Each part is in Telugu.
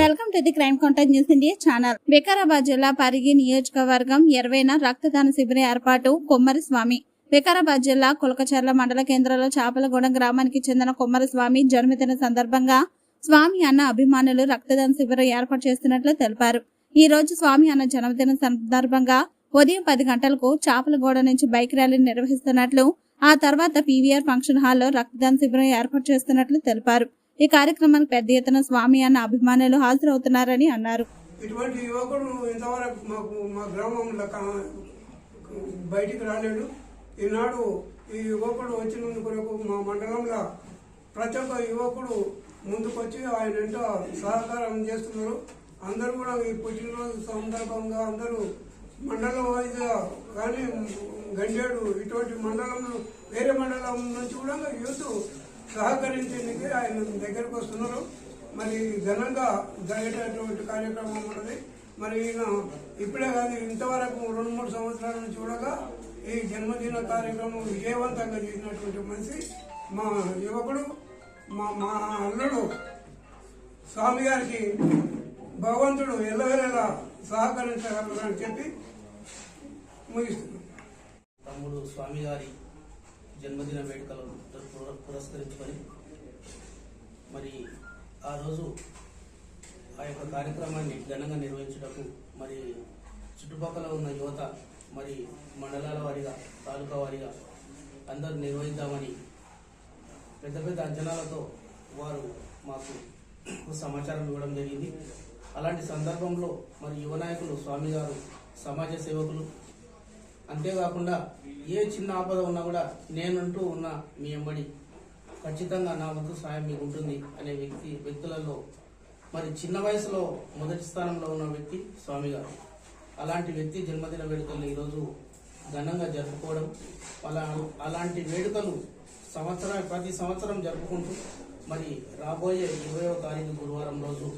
Welcome to the crime contact news India channel. Vikarabad జిల్లా పరిగి నియోజకవర్గం ఇరవైన రక్తదాన శిబిరం ఏర్పాటు కొమ్మరిస్వామి వికారాబాద్ జిల్లా కులకచర్ల మండల కేంద్రంలో చాపలగూడెం గ్రామానికి చెందిన కొమ్మరి స్వామి జన్మదిన సందర్భంగా స్వామి అన్న అభిమానులు రక్తదాన శిబిరం ఏర్పాటు చేస్తున్నట్లు తెలిపారు. ఈ రోజు స్వామి అన్న జన్మదిన సందర్భంగా ఉదయం పది గంటలకు చాపలగూడ నుంచి బైక్ ర్యాలీ నిర్వహిస్తున్నట్లు ఆ తర్వాత పీవీఆర్ ఫంక్షన్ హాల్లో రక్తదాన శిబిరం ఏర్పాటు చేస్తున్నట్లు తెలిపారు. ఈ కార్యక్రమానికి పెద్ద ఎత్తున స్వామి అన్న అభిమానులు హాజరవుతున్నారని అన్నారు. ఇటువంటి యువకుడు ఇంతవరకు మాకు మా గ్రామంలో కా- బయటికి రాలేడు. ఈనాడు ఈ యువకుడు వచ్చినందుకు కొరకు మా మండలంలో ప్రతి ఒక్క యువకుడు ముందుకొచ్చి ఆయన ఎంతో సహకారం చేస్తున్నారు. అందరూ కూడా ఈ పుట్టినరోజు సందర్భంగా అందరూ మండలం వైజ్గా కానీ గండేడు ఇటువంటి మండలం వేరే మండలం నుంచి కూడా యూత్ సహకరించేందుకు ఆయన దగ్గరకు వస్తున్నారు. మరి ఘనంగా జరిగేటటువంటి కార్యక్రమం ఉన్నది. మరి ఈయన ఇప్పుడే కాదు ఇంతవరకు రెండు మూడు సంవత్సరాల నుంచి చూడగా ఈ జన్మదిన కార్యక్రమం విజయవంతంగా చేసినటువంటి మనిషి మా యువకుడు మా మా అల్లుడు స్వామి గారికి భగవంతుడు ఎల్లవేళలా సహకరించగలరని చెప్పి ముగిస్తున్నాం. తమ్ముడు స్వామి గారి జన్మదిన వేడుకలు పుర- పురస్కరించుకొని మరి ఆ రోజు ఆ యొక్క కార్యక్రమాన్ని ఘనంగా నిర్వహించుటకు మరి చుట్టుపక్కల ఉన్న యువత మరి మండలాల వారీగా తాలూకా వారీగా అందరూ నిర్వహిద్దామని పెద్ద పెద్ద అంచనాలతో వారు మాకు సమాచారం ఇవ్వడం జరిగింది. అలాంటి సందర్భంలో మరి యువ నాయకులు స్వామి గారు సమాజ సేవకులు అంతేకాకుండా ఏ చిన్న ఆపద ఉన్నా కూడా నేనంటూ ఉన్న మీ అమ్మడి ఖచ్చితంగా నా వంతు సాయం మీకు ఉంటుంది అనే వ్యక్తి వ్యక్తులలో మరి చిన్న వయసులో మొదటి స్థానంలో ఉన్న వ్యక్తి స్వామి గారు. అలాంటి వ్యక్తి జన్మదిన వేడుకలు ఈరోజు ఘనంగా జరుపుకోవడం అలా అలాంటి వేడుకలు సంవత్సరం ప్రతి సంవత్సరం జరుపుకుంటూ మరి రాబోయే ఇరవయో తారీఖు గురువారం రోజు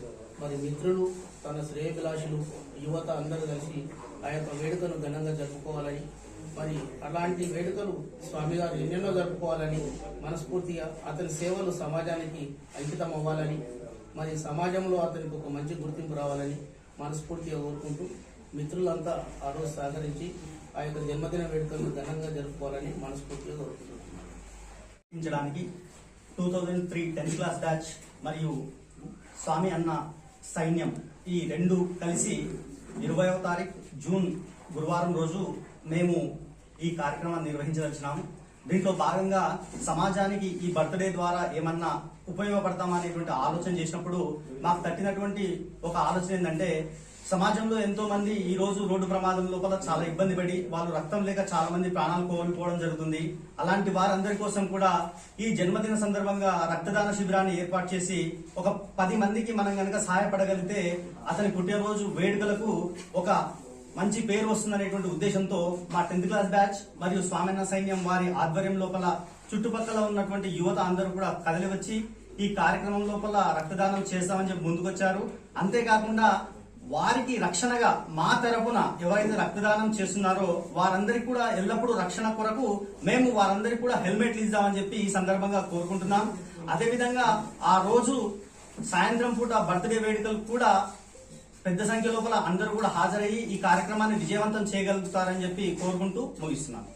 మరి మిత్రులు తన శ్రేయభిలాషులు యువత అందరూ కలిసి ఆ యొక్క వేడుకను ఘనంగా జరుపుకోవాలని మరి అలాంటి వేడుకలు స్వామి గారు ఎన్నెన్నో జరుపుకోవాలని మనస్ఫూర్తిగా అతని సేవలు సమాజానికి అంకితం అవ్వాలని మరి సమాజంలో అతనికి ఒక మంచి గుర్తింపు రావాలని మనస్ఫూర్తిగా కోరుకుంటూ మిత్రులంతా ఆ రోజు సహకరించి ఆ యొక్క జన్మదిన వేడుకలను ఘనంగా జరుపుకోవాలని మనస్ఫూర్తిగా కోరుకుంటున్నాను two thousand three tenth class batch మరియు స్వామి అన్న సైన్యం ఈ రెండు కలిసి ఇరవయవ తారీఖు జూన్ గురువారం రోజు మేము ఈ కార్యక్రమాన్ని నిర్వహించదలిచినాము. దీంట్లో భాగంగా సమాజానికి ఈ బర్త్డే ద్వారా ఏమన్నా ఉపయోగపడతామా అనేటువంటి ఆలోచన చేసినప్పుడు మాకు తట్టినటువంటి ఒక ఆలోచన ఏంటంటే సమాజంలో ఎంతో మంది ఈ రోజు రోడ్డు ప్రమాదం లోపల చాలా ఇబ్బంది పడి వాళ్ళు రక్తం లేక చాలా మంది ప్రాణాలు కోల్పోవడం జరుగుతుంది. అలాంటి వారందరి కోసం కూడా ఈ జన్మదిన సందర్భంగా రక్తదాన శిబిరాన్ని ఏర్పాటు చేసి ఒక పది మందికి మనం కనుక సహాయపడగలిగితే అతని పుట్టినరోజు వేడుకలకు ఒక మంచి పేరు వస్తుందనేటువంటి ఉద్దేశంతో మా టెన్త్ క్లాస్ బ్యాచ్ మరియు స్వామిన్న సైన్యం వారి ఆధ్వర్యం లోపల చుట్టుపక్కల ఉన్నటువంటి యువత అందరూ కూడా కదలి వచ్చి ఈ కార్యక్రమం లోపల రక్తదానం చేస్తామని చెప్పి ముందుకొచ్చారు. అంతేకాకుండా వారికి రక్షణగా మా తరపున ఎవరైతే రక్తదానం చేస్తున్నారో వారందరికీ కూడా ఎల్లప్పుడూ రక్షణ కొరకు మేము వారందరికీ కూడా హెల్మెట్లు ఇద్దామని చెప్పి ఈ సందర్భంగా కోరుకుంటున్నాం. అదేవిధంగా ఆ రోజు సాయంత్రం పూట బర్త్డే వేడుకలు కూడా పెద్ద సంఖ్య లోపల అందరూ కూడా హాజరయ్యి ఈ కార్యక్రమాన్ని విజయవంతం చేయగలుగుతారని చెప్పి కోరుకుంటూ ముగిస్తున్నాను